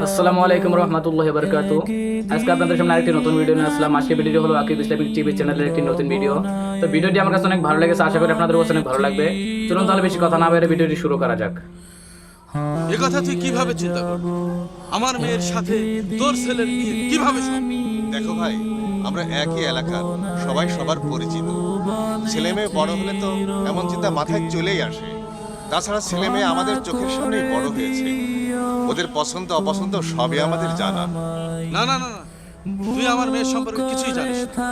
আসসালামু আলাইকুম রহমতুল্লাহ বরকাত আজকে আপনাদের সামনে আরেকটি নতুন ভিডিও নিয়ে আসলাম। আজকে ভিডিওটি হলো আকিব ইসলামিক টিভি চ্যানেলের একটি নতুন ভিডিও তো ভিডিওটি আমার কাছে অনেক ভালো লেগেছে। আশা করি আপনাদের কাছে অনেক ভালো লাগবে। চলুন তাহলে বেশি কথা না বেড়ে ভিডিওটি শুরু করা যাক। এ কথা তুই কীভাবে চিন্তা করবি আমার মেয়ের সাথে তোর ছেলের বিয়ে কীভাবে দেখো ভাই আমরা একই এলাকার সবাই সবার পরিচিত। ছেলে মেয়ে বড় হলে তো এমন চিন্তা মাথায় চলেই আসে। তাছাড়া ছেলে মেয়ে আমাদের চোখের সামনেই বড় হয়েছে। ওদের পছন্দ অপছন্দ সবই আমাদের জানা। না না না না। তুই আমার মেয়ের সম্পর্কে কিছুই জানিস না।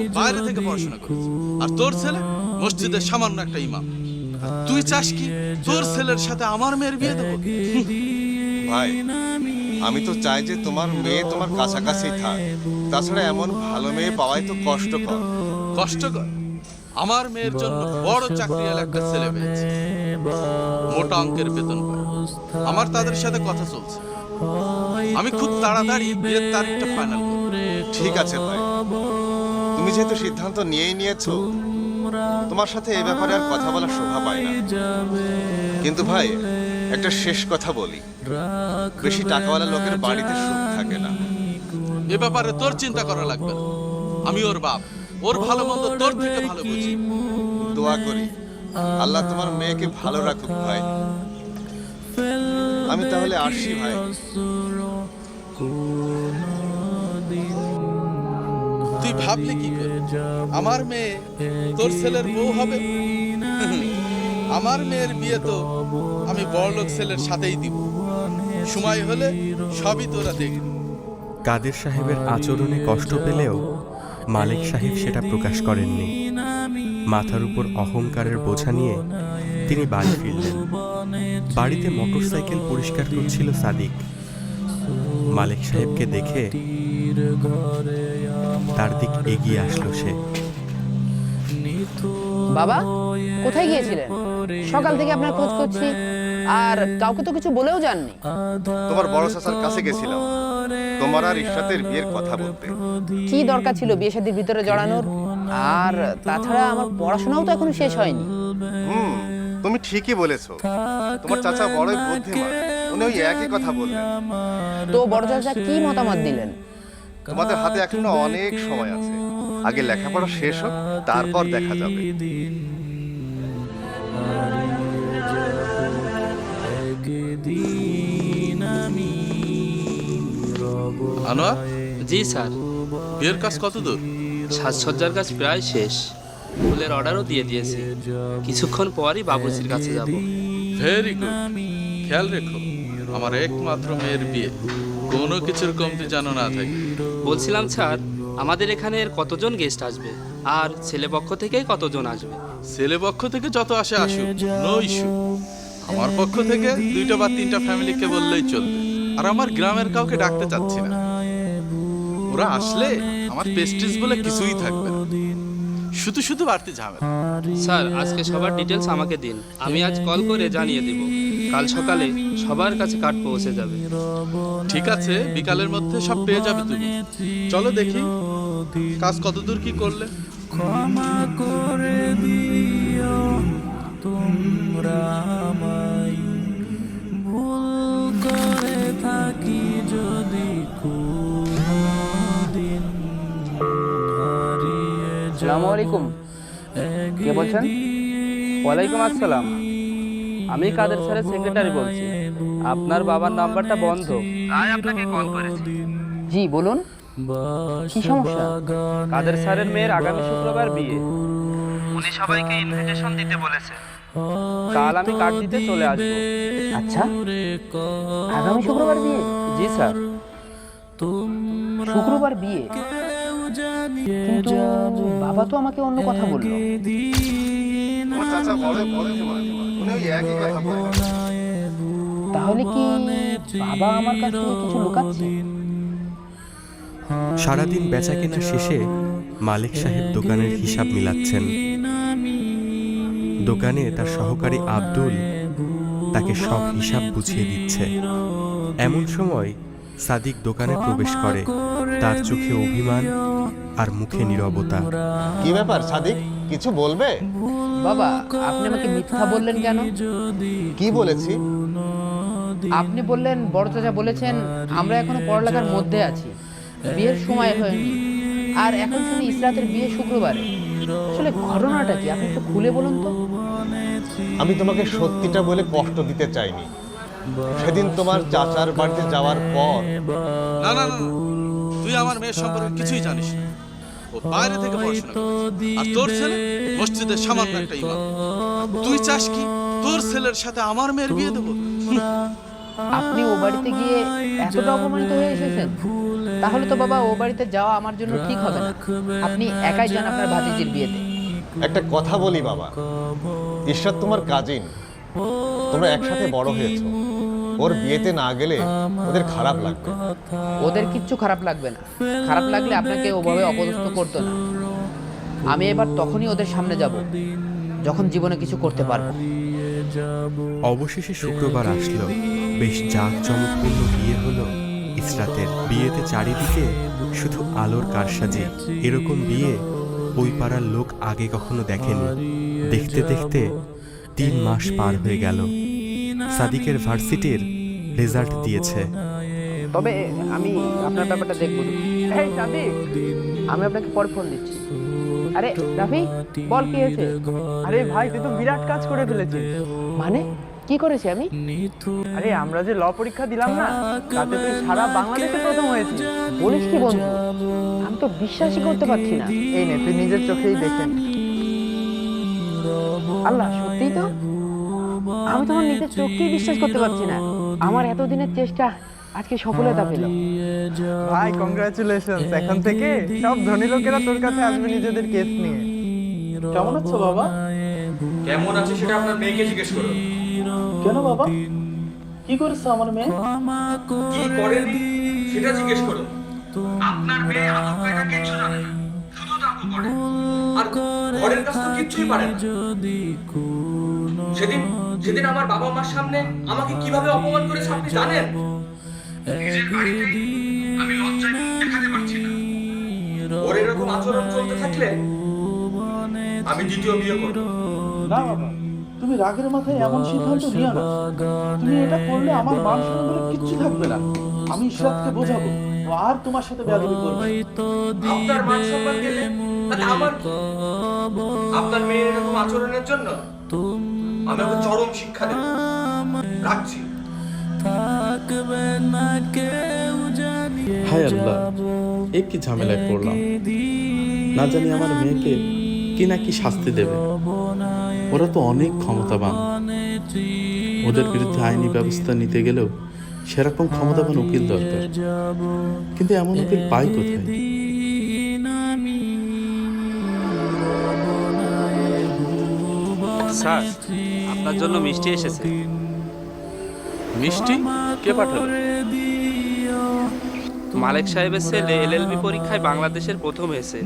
ও বাইরে থেকে পড়াশোনা করেছে। আর তোর ছেলে মসজিদের সামান্য একটা ইমাম। আর তুই চাস কি তোর ছেলের সাথে আমার মেয়ের বিয়ে দেবো? ভাই আমি তো চাই যে তোমার মেয়ে তোমার কাছাকাছি থাক। তাছাড়া এমন ভালো মেয়ে পাওয়াই তো কষ্টকর। কষ্টকর? আমার মেয়ের জন্য বড় চাকরিয়াল একটা ছেলে পেয়েছে। মোটা অঙ্কের বেতন আমার তাদের সাথে কথা চলছে। আমি খুব তাড়াতাড়ি বিয়ের তারিখটা ফাইনাল ঠিক আছে ভাই। তুমি যেহেতু সিদ্ধান্ত নিয়েই নিয়েছো, তোমার সাথে এই ব্যাপারে আর কথা বলার শোভা পায় না। কিন্তু ভাই, একটা শেষ কথা বলি। বেশি টাকাওয়ালা লোকের বাড়িতে সুখ থাকে না। এ ব্যাপারে তোর চিন্তা করা লাগবে আমি ওর বাপ। ওর ভালো মন্দ তোর থেকে ভালো বুঝি। দোয়া করি। আল্লাহ তোমার মেয়েকে ভালো রাখুক ভাই। আমি তাহলে আসি ভাই। তুই ভাবলি কি করে? আমার মেয়ে তোর ছেলের বউ হবে? আমার মেয়ের বিয়ে তো আমি বড়লোক ছেলের সাথেই দিব। সময় হলে সবই তোরা দেখবি। কাদের সাহেবের আচরণে কষ্ট পেলেও মালিক সাহেব সেটা প্রকাশ করেননি। মাথার উপর অহংকারের বোঝা নিয়ে তিনি বাড়ি ফিরলেন। বাড়িতে মোটরসাইকেল পরিষ্কার করছিল সাদিক। মালিক সাহেবকে দেখে তার দিক এগিয়ে আসলো সে। বাবা কোথায় গিয়েছিলেন? সকাল থেকে আপনার খোঁজ করছি আর কাউকে তো কিছু বলেও যাননি। তোমার বড় চাচার কাছে গেছিলাম। তোমার আর ইশরাতের বিয়ের কথা বলতে। কি দরকার ছিল বিয়ে শাদীর ভিতরে জড়ানোর? আর তাছাড়া আমার পড়াশোনাও তো এখনও শেষ হয়নি। হুম তুমি ঠিকই বলেছ। তোমার চাচা বড়ই বুদ্ধিমান উনি ওই একই কথা বললেন। তো বড় চাচা কি মতামত দিলেন? তোমাদের হাতে এখনও অনেক সময় আছে। আগে লেখাপড়া শেষ হোক তারপর দেখা যাবে। আনোয়ার? জি স্যার। বিয়ের কাজ কত দূর সাজসজ্জার কাজ প্রায় শেষ। ফুলের অর্ডারও দিয়ে দিয়েছি। কিছুক্ষণ পরই বাবুর্চির কাছে যাব। ভেরি গুড খেয়াল রেখো আমার একমাত্র মেয়ের বিয়ে। কোনো কিছুর কমতি যেন না থাকে। বলছিলাম স্যার আমাদের এখানে এর কতজন গেস্ট আসবে? আর ছেলে পক্ষ থেকেই কতজন আসবে? ছেলে পক্ষ থেকে যত আসে আসুক নো ইস্যু আমার পক্ষ থেকে দুইটা বা তিনটা ফ্যামিলিকে বললেই চলবে। আর আমার গ্রামের কাউকে ডাকতে চাচ্ছি না। ওরা আসলে আমার পেস্টিস বলে কিছুই থাকবে না। শুধু শুধু বাড়তি ঝামেলা। স্যার আজকে সবার ডিটেলস আমাকে দিন। আমি আজ কল করে জানিয়ে দেব। কাল সকালে সবার কাছে কার্ড পৌঁছে যাবে। ঠিক আছে বিকালের মধ্যে সব পেয়ে যাবে তুমি। চলো দেখি কাজ কতদূর কি করলে। আলাইকুম। কে বলছেন? ওয়ালাইকুম আসসালাম। আমি কাদের স্যারের সেক্রেটারি বলছি। আপনার বাবার নাম্বারটা বন্ধ। তাই আপনাকে কল করেছি। জি বলুন। কি সমস্যা? কাদের স্যারের মেয়ের আগামী শুক্রবার বিয়ে? উনি সবাইকে ইনভিটেশন দিতে বলেছেন কাল আমি কার্ড দিতে চলে আসব। আচ্ছা। আগামী শুক্রবার বিয়ে? জি স্যার। শুক্রবার বিয়ে? কিন্তু বাবা তো আমাকে অন্য কথা বলল। তাহলে কি বাবা আমার কাছ লুকাচ্ছে? সারাদিন বেচাকেনা শেষে মালিক সাহেব দোকানের হিসাব মিলাচ্ছেন। দোকানে তার সহকারী আব্দুল তাকে সব হিসাব বুঝিয়ে দিচ্ছে। এমন সময় সাদিক দোকানে প্রবেশ করে। তার চোখে অভিমান আর মুখে নীরবতা। কি ব্যাপার সাদিক? কিছু বলবে? বাবা আপনি আমাকে মিথ্যা বললেন কেন? কি বলেছি? আপনি বললেন বড় চাচা বলেছেন আমরা এখনও পড়ালেখার মধ্যে আছি। বিয়ের সময় হয়নি। আর এখন শুনি ইসরাতের বিয়ে শুক্রবারে। আসলে ঘটনাটা কি? আপনি একটু খুলে বলুন তো। আমি তোমাকে সত্যিটা বলে কষ্ট দিতে চাইনি। সেদিন তোমার চাচার বাড়িতে যাওয়ার পর না না না না। তুই আমার মেয়ের সম্পর্কে কিছুই জানিস না। ও বাইরে থেকে পড়াশোনা। আর তোর ছেলে মসজিদের সামান্য একটা ইমাম। তুই চাস কি? তোর ছেলের সাথে আমার মেয়ের বিয়ে দেবো? আপনি ও বাড়িতে গিয়ে এতটা অপমানিত হয়ে এসেছেন? তাহলে তো বাবা ও বাড়িতে যাওয়া আমার জন্য ঠিক হবে না। আপনি একাই যান আপনার ভাতিজির বিয়েতে। একটা কথা বলি বাবা। ঈশ্বর তোমার কাজিন। তোমরা একসাথে বড় হয়েছো। ওর বিয়েতে না গেলে ওদের খারাপ লাগবে। ওদের কিচ্ছু খারাপ লাগবে না। খারাপ লাগলে আপনাকে ওভাবে অপদস্থ করতো না। আমি এবার তখনই ওদের সামনে যাব যখন জীবনে কিছু করতে পারব। অবশেষে শুক্রবার আসলো। বেশ জাঁকজমকপূর্ণ বিয়ে হলো। ইসরাতের বিয়েতে চারিদিকে শুধু আলোর কারসাজি। এরকম বিয়ে ওই পাড়ার লোক আগে কখনো দেখেনি। দেখতে দেখতে তিন মাস পার হয়ে গেল। সাদিকের ভার্সিটির রেজাল্ট দিয়েছে। তবে আমি আপনার ব্যাপারটা দেখব। সাদিক, আমি আপনাকে পরে ফোন দিচ্ছি। আরে, রাফি, বল কি হয়েছে? আরে ভাই, তুই তো বিরাট কাজ করে ফেলেছিস। মানে কি করেছি আমি? আরে, আমরা যে ল পরীক্ষা দিলাম না, তাতে তুই সারা বাংলাদেশে প্রথম হয়েছিস। বলিস কি বন্ধু? আমি তো বিশ্বাসই করতে পারছি না। এই নে, তুই নিজের চোখেই দেখেন আল্লাহ, সত্যিই তো? আমি তোমার নিজের চোখকেই বিশ্বাস করতে পারছি না। আমার এতদিনের চেষ্টা আজকে সফলতা পেল। ভাই কংগ্রাচুলেশন এখন থেকে সব ধনী লোকেরা তোর কাছে আসবে নিজেদের কেস নিয়ে। কেমন আছো বাবা? কেমন আছে সেটা আপনার মেয়েকে জিজ্ঞেস করুন কেন বাবা? কি করেছে আমার মেয়ে? কি করেনি? সেটা জিজ্ঞেস করুন আপনার মেয়ে আদব কায়দা কিচ্ছু জানে না। শুধু দাপু করে। আর ঘরের কাজ তো কিচ্ছুই পারে না। সেদিন সেদিন আমার বাবা মার সামনে আমাকে কীভাবে অপমান করেছে আপনি জানেন? নিজের বাড়িতে আমি লজ্জায় মুখ দেখাতে পারছি না। ওর এরকম আচরণ চলতে থাকলে আমি দ্বিতীয় বিয়ে করব। না বাবা তুমি রাগের মাথায় এমন সিদ্ধান্ত নিও না। তুমি এটা করলে আমার মান সম্মান কিচ্ছু থাকবে না। আমি ইশরাতকে বোঝাবো আর তোমার সাথে বেয়াদবি করবে না। আপনার মান সম্মান গেলে আমার আপনার মেয়ের এরকম আচরণের জন্য আমি ওকে চরম শিক্ষা দেব। রাখছি। হায় আল্লাহ এ কি ঝামেলায় পড়লাম? না জানি আমার মেয়েকে কি না কি শাস্তি দেবে। ওরা তো অনেক ক্ষমতাবান। ওদের বিরুদ্ধে আইনি ব্যবস্থা নিতে গেলেও সেরকম ক্ষমতাবান উকিল দরকার। কিন্তু এমন উকিল পাই কোথায়? স্যার আপনার জন্য মিষ্টি এসেছে। মিষ্টি? কে পাঠালো? মালিক সাহেবের ছেলে এলএলবি পরীক্ষায় বাংলাদেশের প্রথম হয়েছে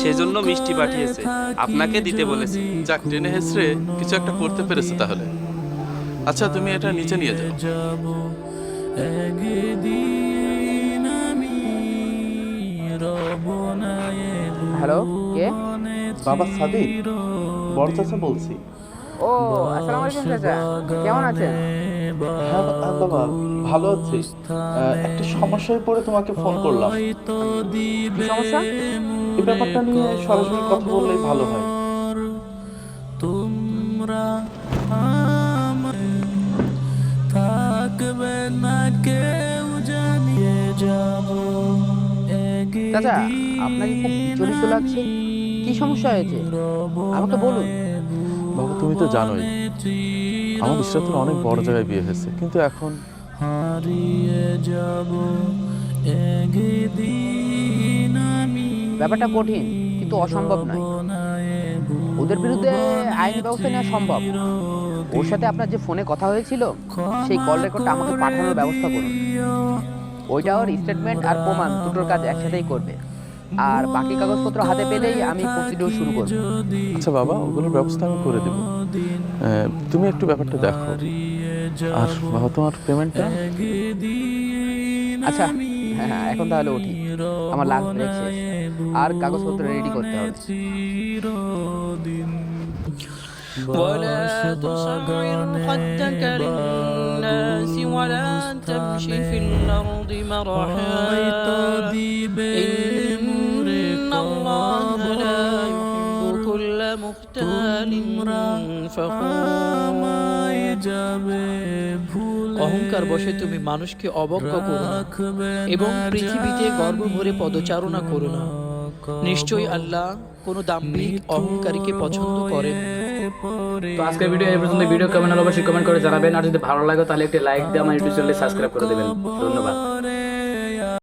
সেজন্য মিষ্টি পাঠিয়েছে। আপনাকে দিতে বলেছে। যাক টেনে হেসড়ে কিছু একটা করতে পেরেছে তাহলে। আচ্ছা তুমি এটা নিচে নিয়ে যাও। হ্যালো কে? বাবা সাদিক। বড় বলছি। ও আসসালামু আলাইকুম চাচা। কেমন আছেন? হ্যাঁ হ্যাঁ বাবা ভালো আছি। একটা সমস্যায় পড়ে তোমাকে ফোন করলাম। কি সমস্যা? এই ব্যাপারটা নিয়ে সরাসরি কথা বললেই ভালো হয়। চাচা আপনাকে খুব বিচলিত লাগছে কি সমস্যা হয়েছে? আমাকে বলুন। বাবা তুমি তো জানোই আমার ইসরাতের অনেক বড় জায়গায় বিয়ে হয়েছে কিন্তু এখন হারিয়ে যাব ব্যাপারটা কঠিন কিন্তু অসম্ভব নয়। ওদের বিরুদ্ধে আইনি ব্যবস্থা নেওয়া সম্ভব। ওর সাথে আপনার যে ফোনে কথা হয়েছিল সেই কল রেকর্ডটা আমাকে পাঠানোর ব্যবস্থা করুন। ওইটা ওর স্টেটমেন্ট আর প্রমাণ দুটোর কাজ একসাথেই করবে। আর বাকি কাগজপত্র হাতে পেলেই আমি প্রসিডিউর শুরু করব আচ্ছা বাবা ওগুলোর ব্যবস্থা আমি করে দেবো আহ, তুমি একটু ব্যাপারটা দেখো আর বাবা তোমার পেমেন্টটা আচ্ছা হ্যাঁ হ্যাঁ এখন তাহলে উঠি আমার লাস্ট ব্রেক শেষ আর কাগজপত্র রেডি করতে হবে ولا تصعر خدك للناس ولا تمشي في الأرض مرحا إن الله لا يحب كل مختال فخور অহংকার বসে তুমি মানুষকে অবজ্ঞা করো না এবং পৃথিবীতে গর্ব ভরে পদচারণা করো না নিশ্চয়ই আল্লাহ কোনো দাম্ভিক অহংকারীকে পছন্দ করেন না। তো আজকের ভিডিও এই পর্যন্ত ভিডিও কেমন হলো অবশ্যই কমেন্ট করে জানাবেন আর যদি ভালো লাগে তাহলে একটি লাইক দিয়ে আমার ইউটিউব চ্যানেলে সাবস্ক্রাইব করে দেবেন ধন্যবাদ